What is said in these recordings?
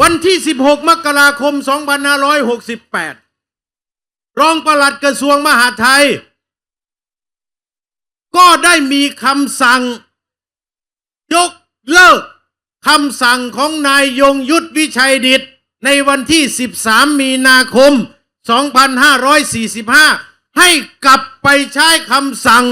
วันที่ 16 มกราคม 2568 รองปลัดกระทรวงมหาดไทย ก็ได้มีคำสั่ง ยกเลิกคำสั่งของนายยงยุทธวิชัยดิต ในวันที่ 13 มีนาคม 2545 ให้กลับไปใช้คำสั่ง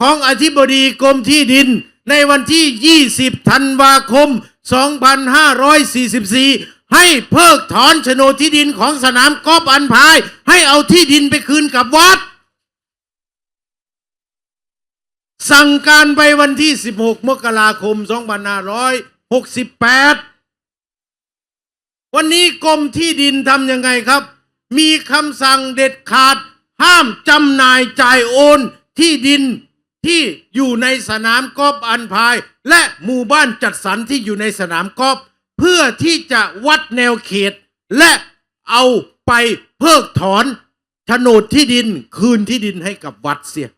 ของอธิบดีกรมที่ดิน ในวันที่ 20 ธันวาคม 2544 ให้เพิกถอนโฉนดที่ดินของสนามกอล์ฟอันพาย ให้เอาที่ดินไปคืนกับวัด สั่งการไปวันที่ 16 มกราคม 2568 วันนี้กรมที่ดินทำยังไงครับ มีคำสั่งเด็ดขาดห้ามจำหน่ายจ่ายโอนที่ดิน ที่อยู่ในสนามกอล์ฟอันพาย และหมู่บ้านจัดสรรที่อยู่ในสนามกอล์ฟเพื่อที่จะวัดแนวเขต และเอาไปเพิกถอนโฉนดที่ดินคืนที่ดินให้กับวัดเสีย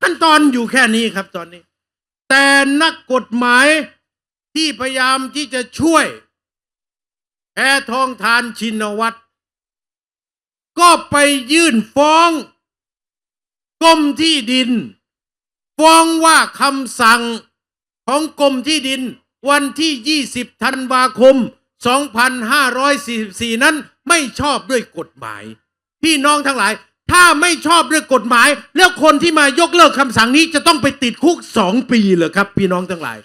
ขั้นตอนอยู่แค่นี้ครับตอนนี้ แต่นักกฎหมายที่พยายามที่จะช่วยแพทองทานชินวัตรก็ไปยื่นฟ้อง กรมที่ดิน ฟ้องว่าคำสั่งของกรมที่ดิน วันที่ 20 ธันวาคม 2544 นั้นไม่ชอบด้วยกฎหมาย พี่น้องทั้งหลาย ถ้าไม่ชอบด้วยกฎหมาย แล้วคนที่มายกเลิกคำสั่งนี้จะต้องไปติดคุกสองปีเหรอครับ พี่น้องทั้งหลาย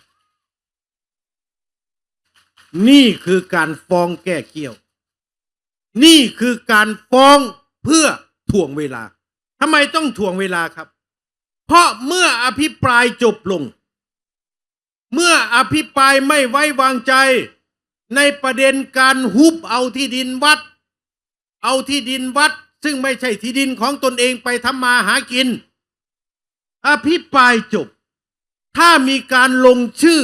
นี่คือการฟ้องแก้เกี่ยว นี่คือการฟ้องเพื่อถ่วงเวลา ทำไมต้องถ่วงเวลาครับ เพราะเมื่ออภิปรายจบลง เมื่ออภิปรายไม่ไว้วางใจ ในประเด็นการฮุบเอาที่ดินวัด เอาที่ดินวัด ซึ่งไม่ใช่ที่ดินของตนเองไปทำมาหากิน อภิปรายจบ ถ้ามีการลงชื่อ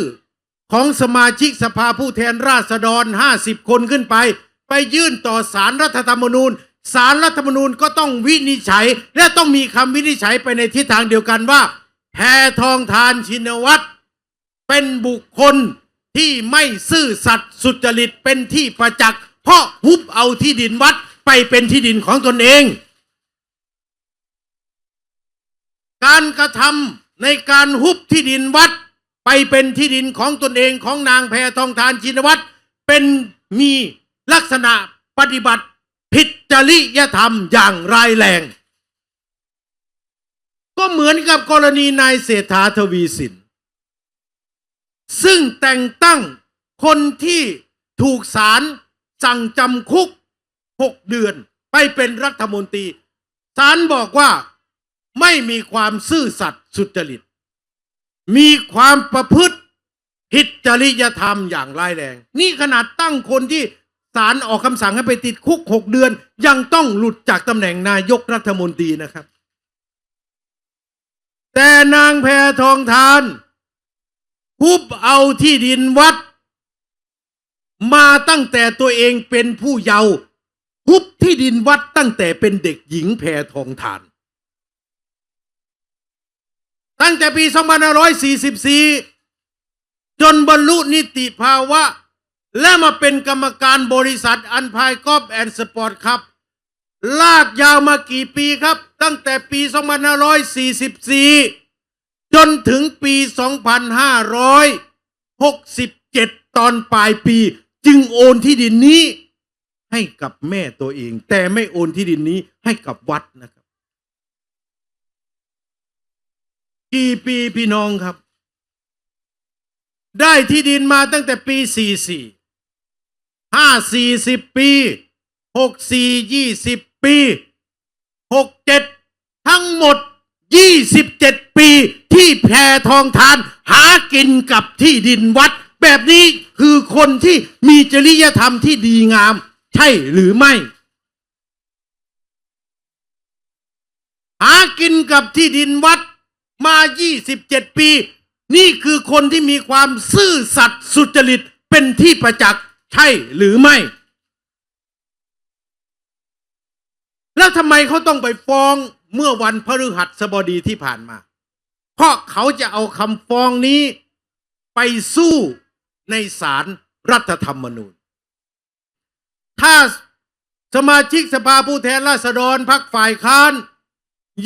ของสมาชิกสภาผู้แทนราษฎร 50 คนขึ้นไป ไปยื่นต่อสารรัฐธรรมนูญ สารรัฐธรรมนูญก็ต้องวินิจฉัย และต้องมีคำวินิจฉัยไปในทิศทางเดียวกันว่าแพทองทานชินวัตรเป็นบุคคลที่ไม่ซื่อสัตย์สุจริตเป็นที่ประจักษ์เพราะฮุบเอาที่ดินวัดไปเป็นที่ดินของตนเอง การกระทำในการฮุบที่ดินวัด ไปเป็นที่ดินของตนเองของนางแพทองทานชินวัตรเป็นมีลักษณะปฏิบัติ ผิดจริยธรรมอย่างร้ายแรง ก็เหมือนกับกรณีนายเศรษฐาทวีสิน ซึ่งแต่งตั้งคนที่ถูกศาลสั่งจำคุกหกเดือนไปเป็นรัฐมนตรีศาลบอกว่าไม่มีความซื่อสัตย์สุจริต มีความประพฤติผิดจริยธรรมอย่างร้ายแรง นี่ขนาดตั้งคนที่ ศาลออกคำสั่งให้ไปติดคุกหกเดือน ยังต้องหลุดจากตำแหน่งนายกรัฐมนตรีนะครับ แต่นางแพทองทานคุบเอาที่ดินวัด มาตั้งแต่ตัวเองเป็นผู้เยาว์คุบที่ดินวัดตั้งแต่เป็นเด็กหญิงแพทองทาน ตั้งแต่ปี 2544 จนบรรลุนิติภาวะ และมาเป็นกรรมการบริษัทอันพายกอล์ฟแอนด์สปอร์ตครับ ลากยาวมากี่ปีครับ ตั้งแต่ปี 2544 จนถึงปี 2567 ตอนปลายปี จึงโอนที่ดินนี้ ให้กับแม่ตัวเอง แต่ไม่โอนที่ดินนี้ให้กับวัดนะครับ กี่ปีพี่น้องครับได้ที่ดินมาตั้งแต่ปี 44 5 40ปี64 20ปี67ทั้งหมด27ปีที่แพทองทาน หากินกับที่ดินวัด แบบนี้คือคนที่มีจริยธรรมที่ดีงาม ใช่หรือไม่ หากินกับที่ดินวัดมา 27 ปี นี่คือคนที่มีความซื่อสัตย์สุจริตเป็นที่ประจักษ์ ใช่หรือไม่ แล้วทำไมเขาต้องไปฟ้องเมื่อวันพฤหัสบดีที่ผ่านมา เพราะเขาจะเอาคำฟ้องนี้ไปสู้ในศาลรรัฐธรรมนูญ ถ้าสมาชิกสภาผู้แทนราษฎรพักฝ่ายค้าน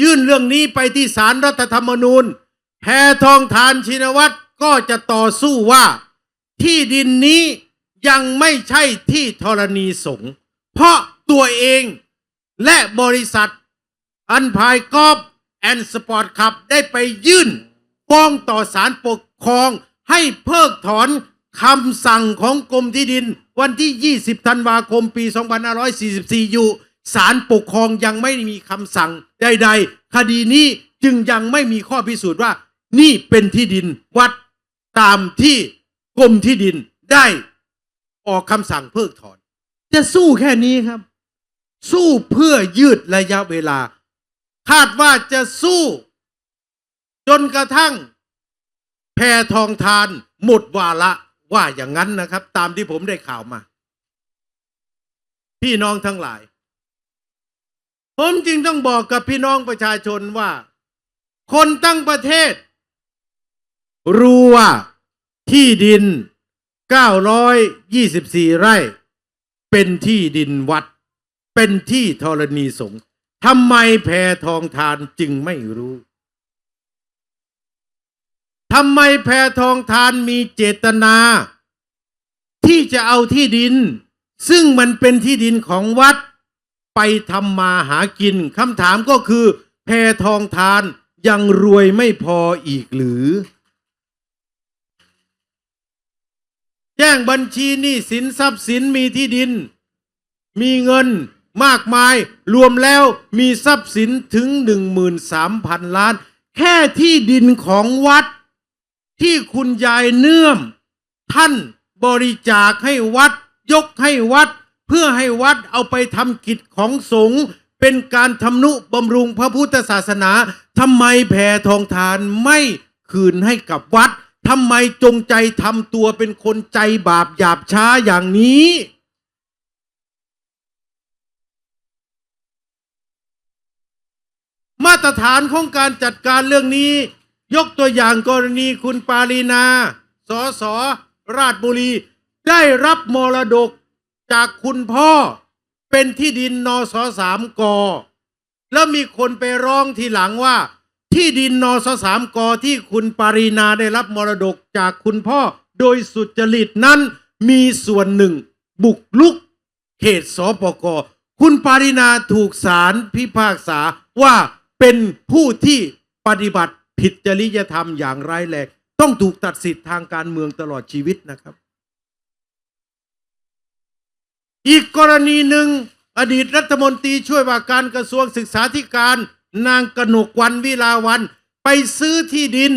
ยื่นเรื่องนี้ไปที่ศาลรรัฐธรรมนูญแพทองทานชินวัตรก็จะต่อสู้ว่าที่ดินนี้ ยังไม่ใช่ที่ธรณีสงฆ์เพราะตัวเองและบริษัทอันพายกอล์ฟแอนด์สปอร์ตขับได้ไปยื่นฟ้องต่อศาลปกครองให้เพิกถอนคำสั่งของกรมที่ดิน วันที่ 20 ธันวาคม ปี 2544 อยู่ศาลปกครองยังไม่มีคำสั่งใด ๆ คดีนี้จึงยังไม่มีข้อพิสูจน์ว่า นี่เป็นที่ดินวัดตามที่กรมที่ดินได้ ออกคำสั่งเพิกถอน จะสู้แค่นี้ครับ สู้เพื่อยืดระยะเวลา คาดว่าจะสู้ จนกระทั่ง แพทองทานหมดวาระว่าอย่างนั้นนะครับ ตามที่ผมได้ข่าวมา พี่น้องทั้งหลาย ผมจึงต้องบอกกับพี่น้องประชาชนว่า คนตั้งประเทศ รู้ว่าที่ดิน 924 ไร่ เป็นที่ดินวัด เป็นที่ธรณีสงฆ์ทำไมแพทองทานจึงไม่รู้ทำไมแพทองทานมีเจตนา ที่จะเอาที่ดิน ซึ่งมันเป็นที่ดินของวัด ไปทำมาหากินคำถามก็คือ แพทองทานยังรวยไม่พออีกหรือ แจ้งบัญชีหนี้สินทรัพย์สินมีที่ดิน มีเงินมากมาย รวมแล้วมีทรัพย์สินถึง 13,000 ล้าน แค่ที่ดินของวัด ที่คุณยายเนื่อม ท่านบริจาคให้วัด ยกให้วัด เพื่อให้วัดเอาไปทำกิจของสงฆ์เป็นการทำนุบำรุงพระพุทธศาสนาทำไมแพทองทานไม่คืนให้กับวัด ทำไมจงใจทำตัวเป็นคนใจบาปหยาบช้าอย่างนี้ มาตรฐานของการจัดการเรื่องนี้ ยกตัวอย่างกรณีคุณปารีนาสอสอราชบุรี ได้รับมรดกจากคุณพ่อเป็นที่ดินนอสอสามกอแล้วมีคนไปร้องทีหลังว่า ที่ดินนสสามกอที่คุณปารีนาได้รับมรดกจากคุณพ่อโดยสุจริตนั้นมีส่วนหนึ่ง บุกลุกเขตสปกคุณปารินาถูกศาลพิพากษาว่าเป็นผู้ที่ปฏิบัติผิดจริยธรรมอย่างร้ายแรงต้องถูกตัดสิทธิ์ทางการเมืองตลอดชีวิตนะครับ อีกกรณีหนึ่งอดีตรัฐมนตรีช่วยว่าการกระทรวงศึกษาธิการ นางกนกวันวิลาวัน ไปซื้อที่ดิน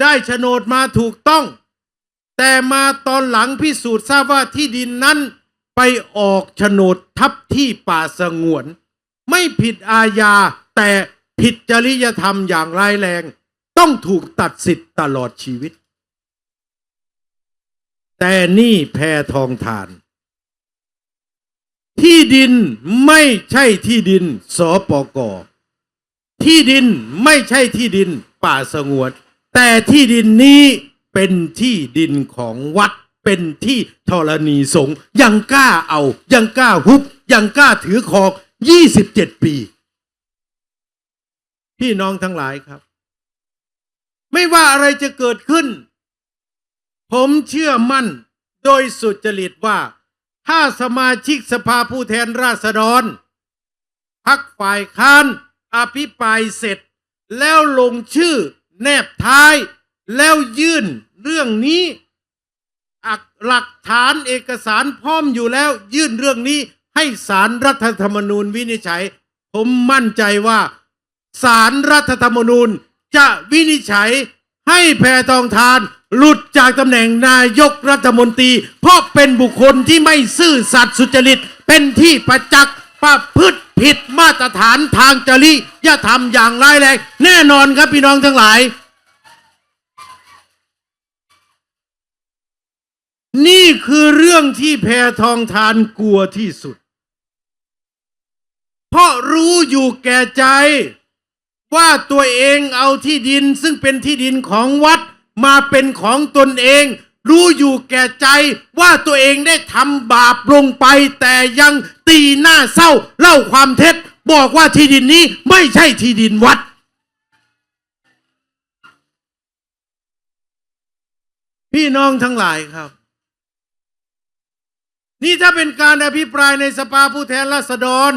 ได้โฉนดมาถูกต้อง แต่มาตอนหลังพิสูจน์ทราบว่าที่ดินนั้น ไปออกโฉนดทับที่ป่าสงวน ไม่ผิดอาญาแต่ผิดจริยธรรมอย่างร้ายแรง ต้องถูกตัดสิทธิ์ตลอดชีวิต แต่นี่แพทองทาน ที่ดินไม่ใช่ที่ดินสปก ที่ดินไม่ใช่ที่ดินป่าสงวน แต่ที่ดินนี้เป็นที่ดินของวัดเป็นที่ธรณีสงฆ์ยังกล้าเอา ยังกล้าฮุบ ยังกล้าถือครอง27 ปี พี่น้องทั้งหลายครับ ไม่ว่าอะไรจะเกิดขึ้น ผมเชื่อมั่นโดยสุจริตว่า ถ้าสมาชิกสภาผู้แทนราษฎรพักฝ่ายค้านอภิปรายเสร็จ แล้วลงชื่อแนบท้าย แล้วยื่นเรื่องนี้หลักฐานเอกสารพร้อมอยู่แล้ว ยื่นเรื่องนี้ให้สารรัฐธรรมนูญวินิจฉัย ผมมั่นใจว่าสารรัฐธรรมนูญจะวินิจฉัยให้แพรทองทาน หลุดจากตำแหน่งนายกรัฐมนตรี เพราะเป็นบุคคลที่ไม่ซื่อสัตย์สุจริต เป็นที่ประจักษ์ประพฤติผิดมาตรฐานทางจริยธรรมอย่างร้ายแรงแน่นอนครับพี่น้องทั้งหลาย นี่คือเรื่องที่แพทองทานกลัวที่สุด เพราะรู้อยู่แก่ใจ ว่าตัวเองเอาที่ดินซึ่งเป็นที่ดินของวัด มาเป็นของตนเอง รู้อยู่แก่ใจว่าตัวเองได้ทำบาปลงไป แต่ยังตีหน้าเศร้าเล่าความเท็จ บอกว่าที่ดินนี้ไม่ใช่ที่ดินวัด พี่น้องทั้งหลายครับ นี่ถ้าเป็นการอภิปรายในสภาผู้แทนราษฎร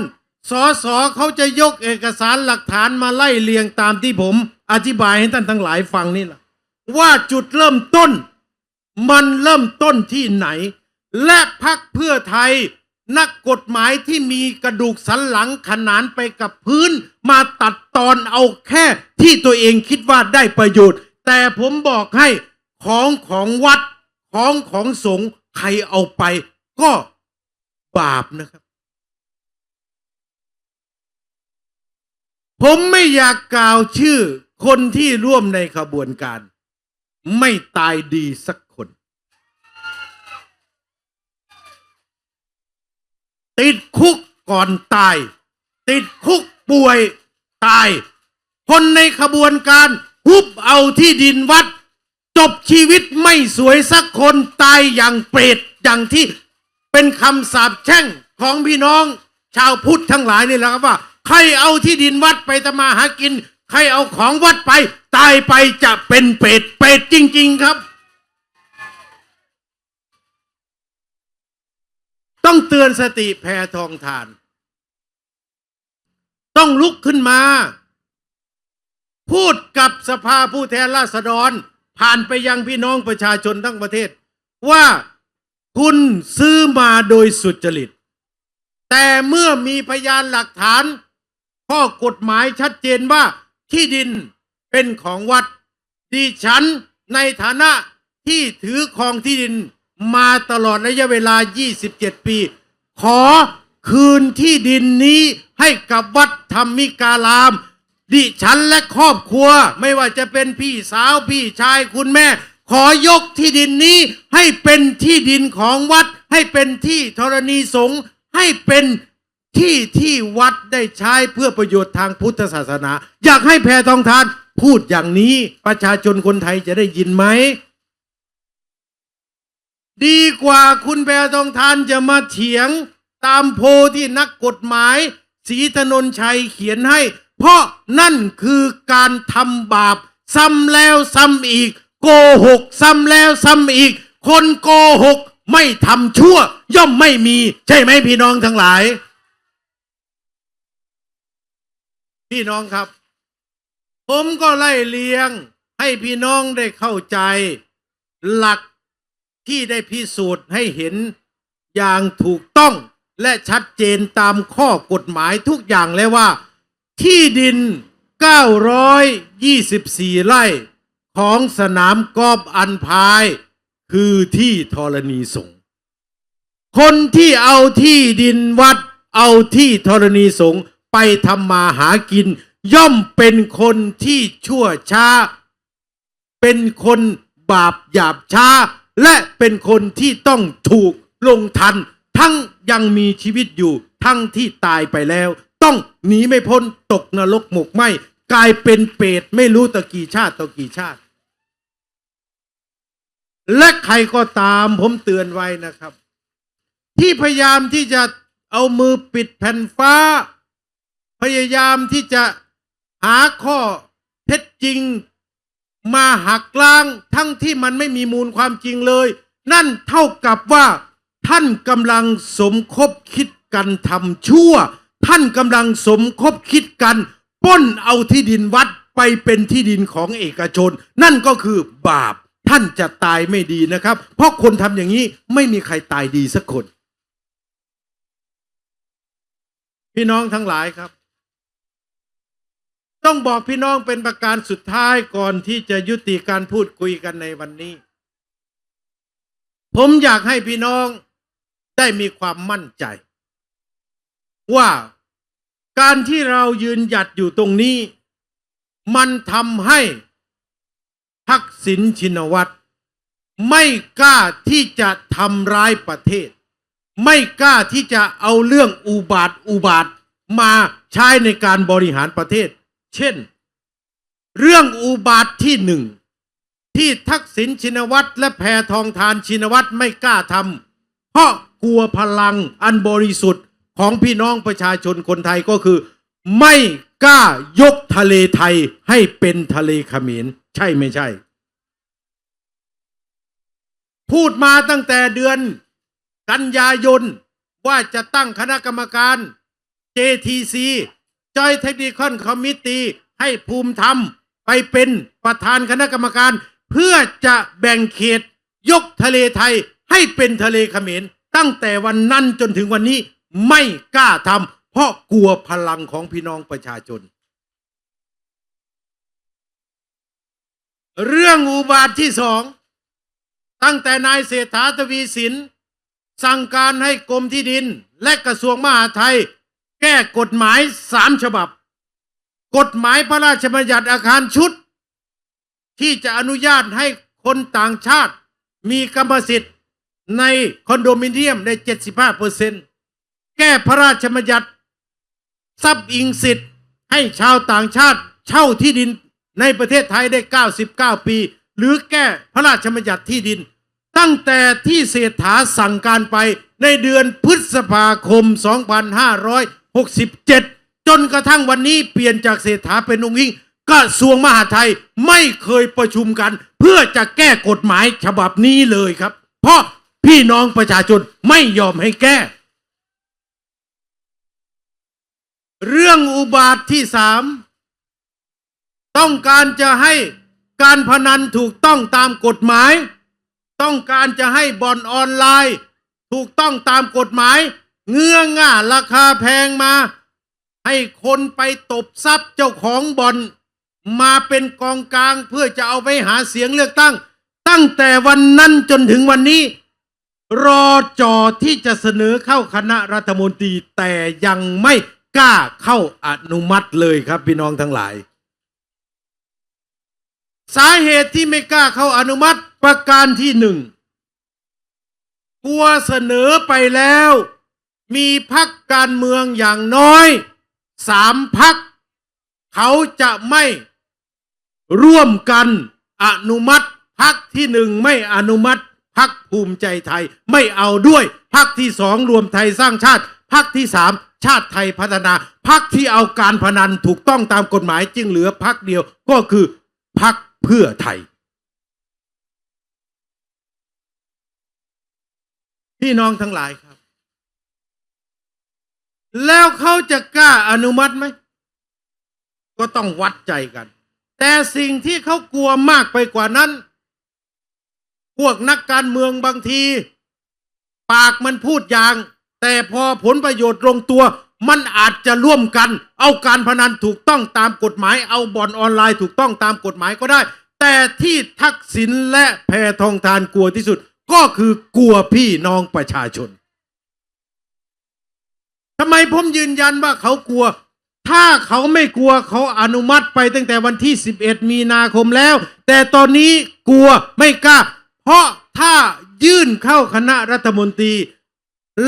สสเขาจะยกเอกสารหลักฐานมาไล่เรียงตามที่ผม อธิบายให้ท่านทั้งหลายฟังนี่แหละ ว่าจุดเริ่มต้น มันเริ่มต้นที่ไหน และพักเพื่อไทย นักกฎหมายที่มีกระดูกสันหลังขนานไปกับพื้น มาตัดตอนเอาแค่ที่ตัวเองคิดว่าได้ประโยชน์ แต่ผมบอกให้ของของวัด ของของสงฆ์ใครเอาไปก็บาปนะครับ ผมไม่อยากกล่าวชื่อคนที่ร่วมในขบวนการ ไม่ตายดีสักคน ติดคุกก่อนตาย ติดคุกป่วยตาย คนในขบวนการฮุบเอาที่ดินวัด จบชีวิตไม่สวยสักคนตายอย่างเปรตอย่างที่เป็นคำสาปแช่งของพี่น้อง ชาวพุทธทั้งหลายนี่แหละครับว่า ใครเอาที่ดินวัดไปทำมาหากิน ใครเอาของวัดไป ตายไปจะเป็นเปรตเปรตจริง ๆครับ ต้องเตือนสติแพทองทาน ต้องลุกขึ้นมา พูดกับสภาผู้แทนราษฎร ผ่านไปยังพี่น้องประชาชนทั้งประเทศ ว่าคุณซื้อมาโดยสุจริต แต่เมื่อมีพยานหลักฐาน ข้อกฎหมายชัดเจนว่าที่ดิน เป็นของวัด ดิฉันในฐานะที่ถือครองที่ดินมาตลอดระยะเวลา 27 ปี ขอคืนที่ดินนี้ให้กับวัดธรรมิการาม ดิฉันและครอบครัว ไม่ว่าจะเป็นพี่สาวพี่ชายคุณแม่ ขอยกที่ดินนี้ให้เป็นที่ดินของวัด ให้เป็นที่ธรณีสงฆ์ให้เป็นที่ที่วัดได้ใช้เพื่อประโยชน์ทางพุทธศาสนา อยากให้แพรทองทาน พูดอย่างนี้ประชาชนคนไทยจะได้ยินไหม ดีกว่าคุณแพรทองทานจะมาเถียงตามโพลที่นักกฎหมายศรีถนนชัยเขียนให้ เพราะนั่นคือการทำบาป ซ้ำแล้วซ้ำอีก โกหกซ้ำแล้วซ้ำอีก คนโกหกไม่ทำชั่ว ย่อมไม่มี ใช่ไหมพี่น้องทั้งหลาย พี่น้องครับ ผมก็ไล่เลียงให้พี่น้องได้เข้าใจ หลักที่ได้พิสูจน์ให้เห็นอย่างถูกต้องและชัดเจนตามข้อกฎหมายทุกอย่างแล้วว่า ที่ดิน 924 ไร่ของสนามกอล์ฟอันพาย คือที่ธรณีสงฆ์คนที่เอาที่ดินวัดเอาที่ธรณีสงฆ์ไปทำมาหากิน ย่อมเป็นคนที่ชั่วช้า เป็นคนบาปหยาบช้า และเป็นคนที่ต้องถูกลงทัน ทั้งยังมีชีวิตอยู่ ทั้งที่ตายไปแล้ว ต้องหนีไม่พ้นตกนรกหมกไหมกลายเป็นเปรตไม่รู้ตะกี่ชาติตะกี่ชาติ และใครก็ตามผมเตือนไว้นะครับ ที่พยายามที่จะเอามือปิดแผ่นฟ้า พยายามที่จะ หาข้อเท็จจริง มาหักล้างทั้งที่มันไม่มีมูลความจริงเลย นั่นเท่ากับว่า ท่านกำลังสมคบคิดกันทำชั่ว ท่านกำลังสมคบคิดกันป้นเอาที่ดินวัดไปเป็นที่ดินของเอกชน นั่นก็คือบาปท่านจะตายไม่ดีนะครับ เพราะคนทำอย่างนี้ไม่มีใครตายดีสักคน พี่น้องทั้งหลายครับ ต้องบอกพี่น้องเป็นประการสุดท้ายก่อนที่จะยุติการพูดคุยกันในวันนี้ ผมอยากให้พี่น้องได้มีความมั่นใจ ว่าการที่เรายืนหยัดอยู่ตรงนี้ มันทำให้ทักษิณชินวัตรไม่กล้าที่จะทำร้ายประเทศ ไม่กล้าที่จะเอาเรื่องอุบาทอุบาทมาใช้ในการบริหารประเทศ เช่น เรื่องอุบาทที่หนึ่ง ที่ทักษิณชินวัตรและแพทองทานชินวัตรไม่กล้าทำเพราะกลัวพลังอันบริสุทธิ์ของพี่น้องประชาชนคนไทยก็คือ ไม่กล้ายกทะเลไทยให้เป็นทะเลเขมรใช่ไม่ใช่ พูดมาตั้งแต่เดือนกันยายนว่าจะตั้งคณะกรรมการ JTC Joint Technical Committee ให้ภูมิธรรม ไปเป็นประธานคณะกรรมการ เพื่อจะแบ่งเขต ยกทะเลไทยให้เป็นทะเลเขมร ตั้งแต่วันนั้นจนถึงวันนี้ไม่กล้าทำเพราะกลัวพลังของพี่น้องประชาชน เรื่องอุบาทที่สอง ตั้งแต่นายเศรษฐาทวีสิน สั่งการให้กรมที่ดินและกระทรวงมหาดไทย แก้กฎหมายสามฉบับ กฎหมายพระราชบัญญัติอาคารชุด ที่จะอนุญาตให้คนต่างชาติมีกรรมสิทธิ์ในคอนโดมิเนียมได้ 75เปอร์เซ็นต์แก้พระราชบัญญัติทรัพย์อิงสิทธิ์ให้ชาวต่างชาติเช่าที่ดินในประเทศไทยได้ 99 ปี หรือแก้พระราชบัญญัติที่ดิน ตั้งแต่ที่เศรษฐาสั่งการไปในเดือนพฤษภาคม 2567 จนกระทั่งวันนี้เปลี่ยนจากเศรษฐาเป็นองค์ยิ่งกระทรวงมหาดไทยไม่เคยประชุมกัน เพื่อจะแก้กฎหมายฉบับนี้เลยครับ เพราะพี่น้องประชาชนไม่ยอมให้แก้ เรื่องอุบาทที่สามต้องการจะให้การพนันถูกต้องตามกฎหมาย ต้องการจะให้บ่อนออนไลน์ ถูกต้องตามกฎหมาย เงื่อง่าราคาแพงมา ให้คนไปตบทรัพย์เจ้าของบ่อน มาเป็นกองกลางเพื่อจะเอาไปหาเสียงเลือกตั้ง ตั้งแต่วันนั้นจนถึงวันนี้ รอจอที่จะเสนอเข้าคณะรัฐมนตรีแต่ยังไม่กล้าเข้าอนุมัติเลยครับพี่น้องทั้งหลาย สาเหตุที่ไม่กล้าเข้าอนุมัติประการที่หนึ่งกลัวเสนอไปแล้ว มีพักการเมืองอย่างน้อยสามพัก เขาจะไม่ร่วมกันอนุมัติพักที่หนึ่งไม่อนุมัติพักภูมิใจไทยไม่เอาด้วยพักที่สองรวมไทยสร้างชาติพักที่สามชาติไทยพัฒนาพักที่เอาการพนันถูกต้องตามกฎหมายจึงเหลือพักเดียวก็คือพักเพื่อไทย พี่น้องทั้งหลายครับ แล้วเขาจะกล้าอนุมัติไหม ก็ต้องวัดใจกัน แต่สิ่งที่เขากลัวมากไปกว่านั้น พวกนักการเมืองบางที ปากมันพูดอย่าง แต่พอผลประโยชน์ลงตัว มันอาจจะร่วมกัน เอาการพนันถูกต้องตามกฎหมาย เอาบ่อนออนไลน์ถูกต้องตามกฎหมายก็ได้ แต่ที่ทักษิณและแพทองทานกลัวที่สุด ก็คือกลัวพี่น้องประชาชน ทำไมผมยืนยันว่าเขากลัว ถ้าเขาไม่กลัวเขาอนุมัติไปตั้งแต่วันที่ 11 มีนาคมแล้ว แต่ตอนนี้กลัวไม่กล้า เพราะถ้ายื่นเข้าคณะรัฐมนตรี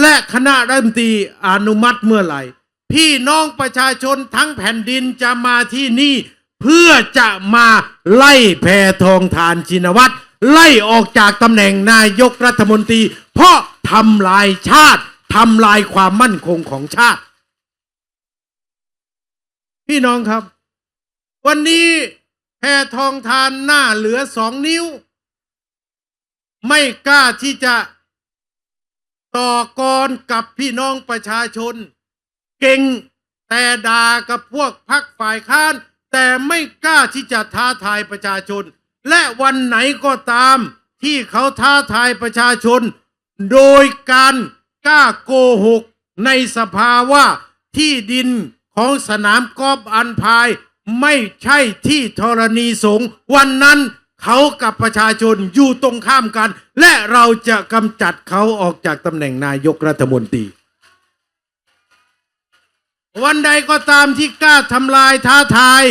และคณะรัฐมนตรีอนุมัติเมื่อไหร่ พี่น้องประชาชนทั้งแผ่นดินจะมาที่นี่ เพื่อจะมาไล่แพทองทานชินวัตรไล่ออกจากตำแหน่งนายกรัฐมนตรี เพราะทำลายชาติ ทำลายความมั่นคงของชาติ พี่น้องครับ วันนี้แพทองทานหน้าเหลือสองนิ้ว ไม่กล้าที่จะต่อกรกับพี่น้องประชาชน เก่งแต่ด่ากับพวกพักฝ่ายค้าน แต่ไม่กล้าที่จะท้าทายประชาชน และวันไหนก็ตามที่เขาท้าทายประชาชน โดยการ กล้าโกหกในสภาว่าที่ดินของสนามกอล์ฟอันพายไม่ใช่ที่ธรณีสงฆ์วันนั้นเขากับประชาชนอยู่ตรงข้ามกัน และเราจะกำจัดเขาออกจากตำแหน่งนายกรัฐมนตรี วันใดก็ตามที่กล้าทำลายท้าทาย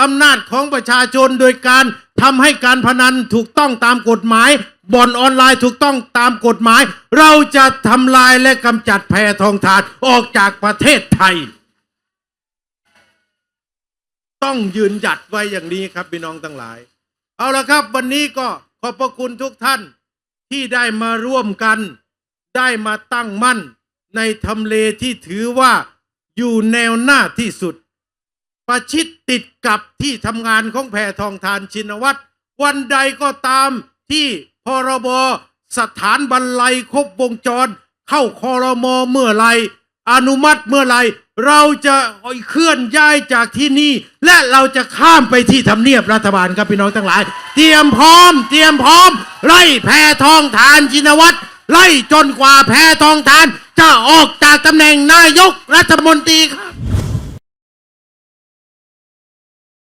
อำนาจของประชาชนโดยการทำให้การพนันถูกต้องตามกฎหมาย บ่อนออนไลน์ถูกต้องตามกฎหมาย เราจะทำลายและกำจัดแพทองทานออกจากประเทศไทย ต้องยืนหยัดไว้อย่างนี้ครับพี่น้องทั้งหลาย เอาละครับ วันนี้ก็ขอบพระคุณทุกท่านที่ได้มาร่วมกัน ได้มาตั้งมั่น ในทำเลที่ถือว่าอยู่แนวหน้าที่สุด ประชิดติดกับที่ทำงานของแพทองทานชินวัตรวันใดก็ตามที่ พรบสถานบรรลัยครบวงจร เข้าคอรมอเมื่อไหรอนุมัติเมื่อไหรเราจะเคลื่อนย้ายจากที่นี่ และเราจะข้ามไปที่ทำเนียบรัฐบาลครับพี่น้องทั้งหลาย เตรียมพร้อม เตรียมพร้อม ไล่แพทองทานชินวัตรไล่จนกว่าแพทองทาน จะออกจากตำแหน่งนายกรัฐมนตรีครับ